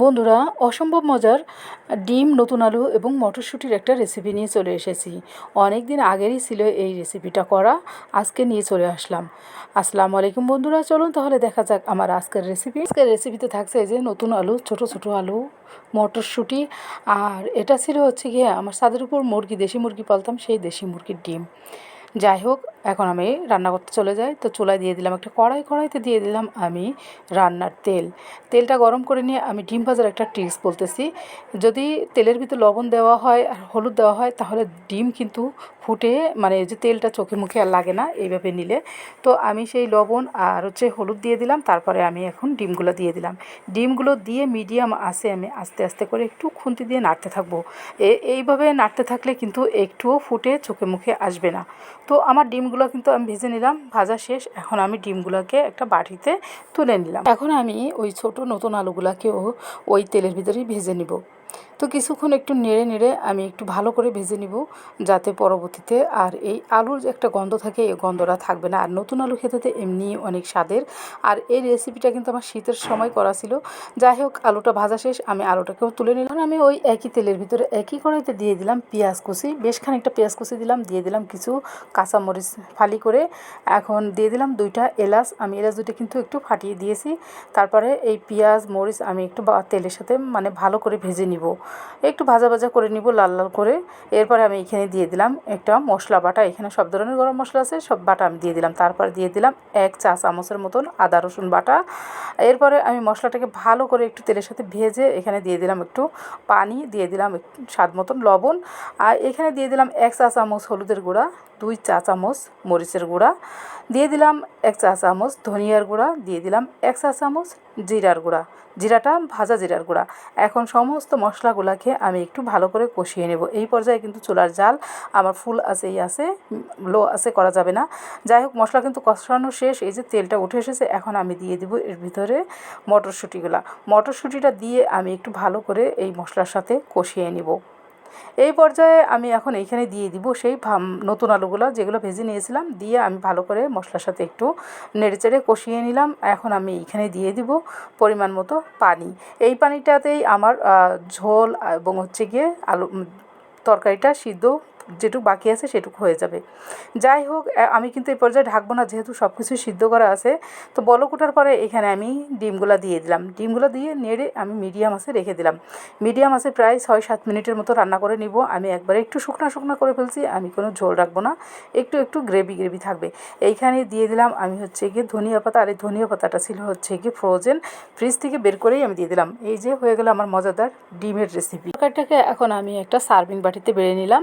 বন্ধুরা, অসম্ভব মজার ডিম, নতুন আলু এবং মটরশুঁটির একটা রেসিপি নিয়ে চলে এসেছি। অনেক দিন আগেরই ছিল এই রেসিপিটা করা, আজকে নিয়ে চলে আসলাম। আসসালামু আলাইকুম বন্ধুরা, চলুন তাহলে দেখা যাক আমার আজকের রেসিপি আজকের রেসিপিতে থাকছে এই যে নতুন আলু, ছোট ছোট আলু, মটরশুঁটি, আর এটা ছিল হচ্ছে গিয়ে আমার ছাদের উপর মুরগি, দেশি মুরগি পালতাম, সেই দেশি মুরগির ডিম। যাই হোক, এখন আমি রান্না করতে চলে যাই। তো চুলায় দিয়ে দিলাম একটা কড়াই, কড়াইতে দিয়ে দিলাম আমি রান্নার তেল। তেলটা গরম করে নিয়ে আমি ডিম ভাজার একটা ট্রিক্স বলতেছি। যদি তেলের ভিতর লবণ দেওয়া হয় আর হলুদ দেওয়া হয়, তাহলে ডিম কিন্তু ফুটে মানে যে তেলটা চোখে মুখে আর লাগে না, এইভাবে নিলে। তো আমি সেই লবণ আর হচ্ছে হলুদ দিয়ে দিলাম, তারপরে আমি এখন ডিমগুলো দিয়ে দিলাম। ডিমগুলো দিয়ে মিডিয়াম আসে আমি আস্তে আস্তে করে একটু খুন্তি দিয়ে নাড়তে থাকব। এইভাবে নাড়তে থাকলে কিন্তু একটুও ফুটে চোখে মুখে আসবে না। তো আমার ডিমগুলো কিন্তু আমি ভেজে নিলাম, ভাজা শেষ। এখন আমি ডিমগুলোকে একটা বাটিতে তুলে নিলাম। এখন আমি ওই ছোট নতুন আলুগুলোকেও ওই তেলের ভিতরেই ভেজে নিব। তো কিছুক্ষণ একটু নেড়ে নেড়ে আমি একটু ভালো করে ভেজে নিব যাতে পরবর্তীতে আর এই আলুর যে একটা গন্ধ থাকে, এই গন্ধটা থাকবে না। আর নতুন আলু খেতে তো এমনি অনেক স্বাদের। আর এই রেসিপিটা কিন্তু আমার শীতের সময় করা ছিল। যাই হোক, আলুটা ভাজা শেষ। আমি আলুটাকেও তুলে নিলাম। আমি ওই একই তেলের ভিতরে একই কড়াইতে দিয়ে দিলাম পেঁয়াজ কুচি। বেশ খানিকটা পেঁয়াজ কুচি দিলাম, দিয়ে দিলাম কিছু কাঁচামরিচ ফালি করে। এখন দিয়ে দিলাম দুইটা এলাচ। আমি এলাচ দুইটা কিন্তু একটু ফাটিয়ে দিয়েছি। তারপরে এই পেঁয়াজ, মরিচ আমি একটু তেলের সাথে মানে ভালো করে ভেজে নিব। একটু ভাজা ভাজা করে নিব, লাল লাল করে। এরপরে আমি এখানে দিয়ে দিলাম একটা মশলা বাটা। এখানে সব ধরনের গরম মশলা আছে, সব বাটা আমি দিয়ে দিলাম। তারপর দিয়ে দিলাম এক চা চামচের মতন আদা রসুন বাটা। এরপরে আমি মশলাটাকে ভালো করে একটু তেলের সাথে ভেজে এখানে দিয়ে দিলাম একটু পানি, দিয়ে দিলাম স্বাদ মতন লবণ। আর এখানে দিয়ে দিলাম এক চা চামচ হলুদের গুঁড়া, দুই চা চামচ মরিচের গুঁড়া। দিয়ে দিলাম এক চা চামচ ধনিয়ার গুঁড়া, দিয়ে দিলাম এক চা চামচ জিরার গুঁড়া। জিরাটা ভাজা জিরার গুঁড়া। এখন সমস্ত মশলাগুলোকে আমি একটু ভালো করে কষিয়ে নেব। এই পর্যায়ে কিন্তু চুলার জাল আমার ফুল আছে, এই আছে, লো আছে, করা যাবে না। যাই হোক, মশলা কিন্তু কষানো শেষ, এই যে তেলটা উঠে এসেছে, এখন আমি দিয়ে দেবো এর ভিতরে মটরশুঁটিগুলা। মটরশুঁটিটা দিয়ে আমি একটু ভালো করে এই মশলার সাথে কষিয়ে নিব। এই পর্যায়ে আমি এখন এইখানে দিয়ে দিব সেই নতুন আলুগুলো যেগুলো ভেজে নিয়েছিলাম, দিয়ে আমি ভালো করে মশলার সাথে একটু নেড়েচেড়ে কষিয়ে নিলাম। এখন আমি এইখানে দিয়ে দিব পরিমাণ মতো পানি। এই পানিটাতেই আমার ঝোল এবং হচ্ছে গিয়ে আলু তরকারিটা সিদ্ধ যেটুকু বাকি আছে সেটুকু হয়ে যাবে। যাই হোক আমি কিন্তু এই পর্যায়ে ঢাকবো না, যেহেতু সব কিছু সিদ্ধ করা আছে। তো বলক ওঠার পরে এখানে আমি ডিমগুলো দিয়ে দিলাম। ডিমগুলো দিয়ে নেড়ে আমি মিডিয়াম আছে রেখে দিলাম। মিডিয়াম আছে প্রায় ছয় সাত মিনিটের মতো রান্না করে নিব। আমি একবারে একটু শুকনো শুকনো করে ফেলছি, আমি কোনো ঝোল রাখব না। একটু একটু গ্রেভি গ্রেভি থাকবে। এইখানে দিয়ে দিলাম আমি হচ্ছে গিয়ে ধনিয়া পাতা, আর এই ধনিয়া পাতাটা ছিল হচ্ছে গিয়ে ফ্রোজেন ফ্রিজ থেকে বের করেই আমি দিয়ে দিলাম। এই যে হয়ে গেল আমার মজাদার ডিমের রেসিপি তরকারিটাকে এখন আমি একটা সার্ভিং বাটিতে বেড়ে নিলাম।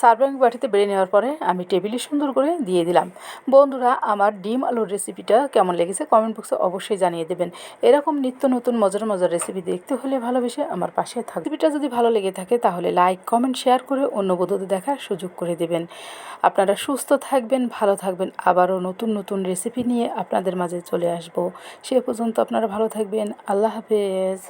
সার্ভিং বাটিতে বেড়ে নেওয়ার পরে আমি টেবিলে সুন্দর করে দিয়ে দিলাম। বন্ধুরা, আমার ডিম আলুর রেসিপিটা কেমন লেগেছে কমেন্ট বক্সে অবশ্যই জানিয়ে দেবেন। এরকম নিত্য নতুন মজার মজার রেসিপি দেখতে হলে ভালোবেসে আমার পাশে থাকবে রেসিপিটা যদি ভালো লেগে থাকে তাহলে লাইক, কমেন্ট, শেয়ার করে অন্য বন্ধুদের দেখার সুযোগ করে দেবেন। আপনারা সুস্থ থাকবেন, ভালো থাকবেন, আবারও নতুন নতুন রেসিপি নিয়ে আপনাদের মাঝে চলে আসব। সে পর্যন্ত আপনারা ভালো থাকবেন। আল্লাহ হাফেজ।